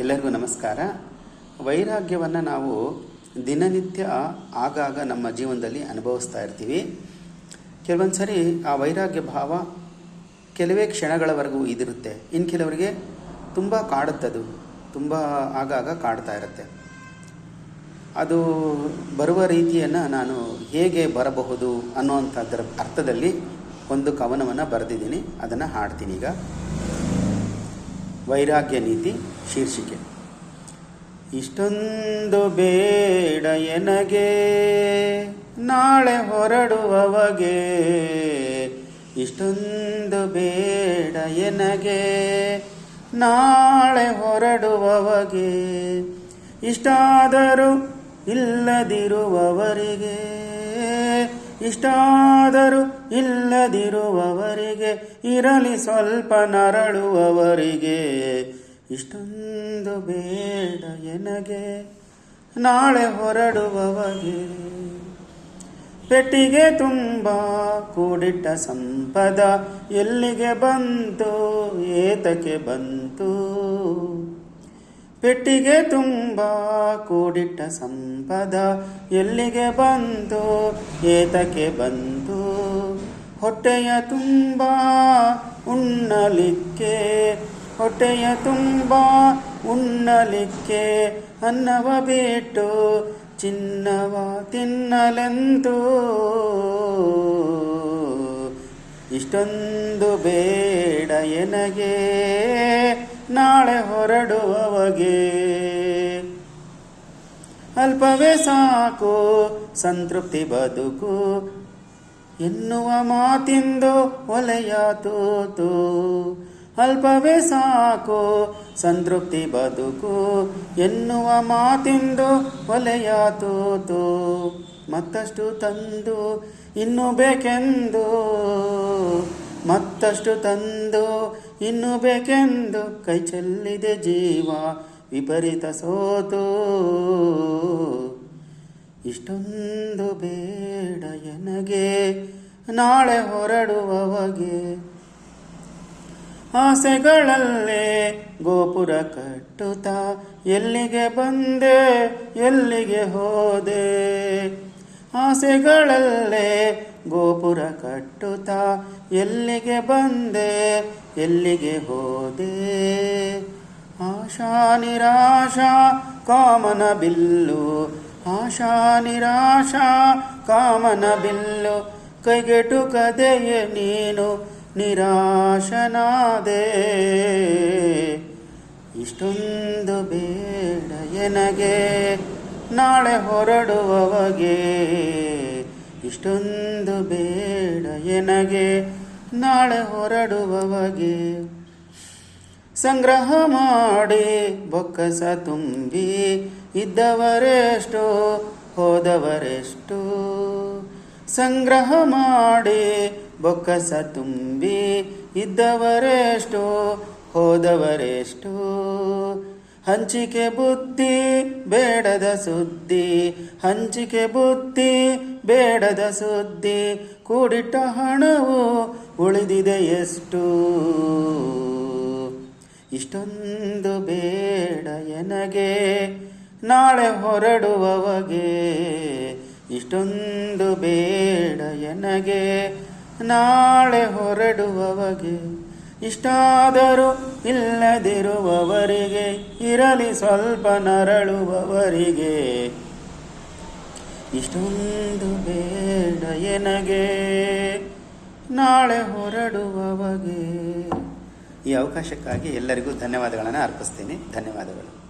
ಎಲ್ಲರಿಗೂ ನಮಸ್ಕಾರ. ವೈರಾಗ್ಯವನ್ನು ನಾವು ದಿನನಿತ್ಯ ಆಗಾಗ ನಮ್ಮ ಜೀವನದಲ್ಲಿ ಅನುಭವಿಸ್ತಾ ಇರ್ತೀವಿ. ಕೆಲವೊಂದು ಸರಿ ಆ ವೈರಾಗ್ಯ ಭಾವ ಕೆಲವೇ ಕ್ಷಣಗಳವರೆಗೂ ಇದಿರುತ್ತೆ. ಇನ್ನು ಕೆಲವರಿಗೆ ತುಂಬ ಕಾಡುತ್ತದು. ತುಂಬ ಆಗಾಗ ಕಾಡ್ತಾ ಇರುತ್ತೆ. ಅದು ಬರುವ ರೀತಿಯನ್ನು ನಾನು ಹೇಗೆ ಬರಬಹುದು ಅನ್ನೋವಂಥದ್ರ ಅರ್ಥದಲ್ಲಿ ಒಂದು ಕವನವನ್ನು ಬರೆದಿದ್ದೀನಿ. ಅದನ್ನು ಹಾಡ್ತೀನಿ ಈಗ. ವೈರಾಗ್ಯ ನೀತಿ ಶೀರ್ಷಿಕೆ. ಇಷ್ಟೊಂದು ಬೇಡ ಎನಗೆ, ನಾಳೆ ಹೊರಡುವವಗೆ. ಇಷ್ಟೊಂದು ಬೇಡ ಎನಗೆ, ನಾಳೆ ಹೊರಡುವವಗೆ. ಇಷ್ಟಾದರೂ ಇಲ್ಲದಿರುವವರಿಗೆ, ಇಷ್ಟಾದರೂ ಇಲ್ಲದಿರುವವರಿಗೆ ಇರಲಿ ಸ್ವಲ್ಪ ನರಳುವವರಿಗೆ. ಇಷ್ಟೊಂದು ಬೇಡ ಎನಗೆ, ನಾಳೆ ಹೊರಡುವವಗೆ. ಪೆಟ್ಟಿಗೆ ತುಂಬ ಕೂಡಿಟ್ಟ ಸಂಪದ ಎಲ್ಲಿಗೆ ಬಂತು, ಏತಕ್ಕೆ ಬಂತು? ಪೆಟ್ಟಿಗೆ ತುಂಬ ಕೂಡಿಟ್ಟ ಸಂಪದ ಎಲ್ಲಿಗೆ ಬಂತು, ಏತಕ್ಕೆ ಬಂತು? ಹೊಟ್ಟೆಯ ತುಂಬ ಉಣ್ಣಲಿಕ್ಕೆ, ಹೊಟ್ಟೆಯ ತುಂಬ ಉಣ್ಣಲಿಕ್ಕೆ ಅನ್ನವ ಬಿಟ್ಟು ಚಿನ್ನವ ತಿನ್ನಲೆಂದು. ಇಷ್ಟೊಂದು ಬೇಡ ಎನಗೆ, ನಾಳೆ ಹೊರಡುವವಗೆ. ಅಲ್ಪವೇ ಸಾಕು, ಸಂತೃಪ್ತಿ ಬದುಕು ಎನ್ನುವ ಮಾತಿಂದು ಒಲೆಯ ತೂತು ಅಲ್ಪವೇ ಸಾಕು, ಸಂತೃಪ್ತಿ ಬದುಕು ಎನ್ನುವ ಮಾತಿಂದು ಒಲೆಯ ತೂತು ಮತ್ತಷ್ಟು ತಂದು ಇನ್ನು ಬೇಕೆಂದು, ಮತ್ತಷ್ಟು ತಂದು ಇನ್ನು ಬೇಕೆಂದು ಕೈ ಚೆಲ್ಲಿದೆ ಜೀವ ವಿಪರೀತ ಸೋತು ಇಷ್ಟೊಂದು ಬೇಡ ಎನಗೆ, ನಾಳೆ ಹೊರಡುವವಗೆ. ಆಸೆಗಳಲ್ಲೇ ಗೋಪುರ ಕಟ್ಟುತ್ತಾ ಎಲ್ಲಿಗೆ ಬಂದೆ, ಎಲ್ಲಿಗೆ ಹೋದೆ. ಆಸೆಗಳಲ್ಲೇ ಗೋಪುರ ಕಟ್ಟುತ್ತಾ ಎಲ್ಲಿಗೆ ಬಂದೆ, ಎಲ್ಲಿಗೆ ಹೋದೆ. ಆಶಾ ನಿರಾಶಾ ಕಾಮನ ಬಿಲ್ಲು ಆಶಾ ನಿರಾಶಾ ಕಾಮನ ಬಿಲ್ಲು ಕೈಗೆಟು ಕದೆಯೇ ನೀನು ನಿರಾಶನಾದೆ. ಇಷ್ಟೊಂದು ಬೇಡ ಎನಗೆ ನಾಳೆ ಹೊರಡುವವಗೆ. ಇಷ್ಟೊಂದು ಬೇಡ ಎನಗೆ ನಾಳೆ ಹೊರಡುವವಗೆ. ಸಂಗ್ರಹ ಮಾಡಿ ಬೊಕ್ಕಸ ತುಂಬಿ ಇದ್ದವರೆಷ್ಟು, ಹೋದವರೆಷ್ಟು. ಸಂಗ್ರಹ ಮಾಡಿ ಬೊಕ್ಕಸ ತುಂಬಿ ಇದ್ದವರೆಷ್ಟು, ಹೋದವರೆಷ್ಟು. ಹಂಚಿಕೆ ಬುದ್ಧಿ ಬೇಡದ ಸುದ್ದಿ, ಹಂಚಿಕೆ ಬುದ್ಧಿ ಬೇಡದ ಸುದ್ದಿ, ಕೂಡಿಟ್ಟ ಹಣವು ಉಳಿದಿದೆ ಎಷ್ಟು? ಇಷ್ಟೊಂದು ಬೇಡ ಎನಗೆ, ನಾಳೆ ಹೊರಡುವವಗೆ. ಇಷ್ಟೊಂದು ಬೇಡ ಎನಗೆ, ನಾಳೆ ಹೊರಡುವವಗೆ. ಇಷ್ಟಾದರೂ ಇಲ್ಲದಿರುವವರಿಗೆ, ಇರಲಿ ಸ್ವಲ್ಪ ನರಳುವವರಿಗೆ. ಇಷ್ಟೊಂದು ಬೇಡ ಎನಗೆ, ನಾಳೆ ಹೊರಡುವವಗೆ. ಈ ಅವಕಾಶಕ್ಕಾಗಿ ಎಲ್ಲರಿಗೂ ಧನ್ಯವಾದಗಳನ್ನು ಅರ್ಪಿಸ್ತೀನಿ. ಧನ್ಯವಾದಗಳು.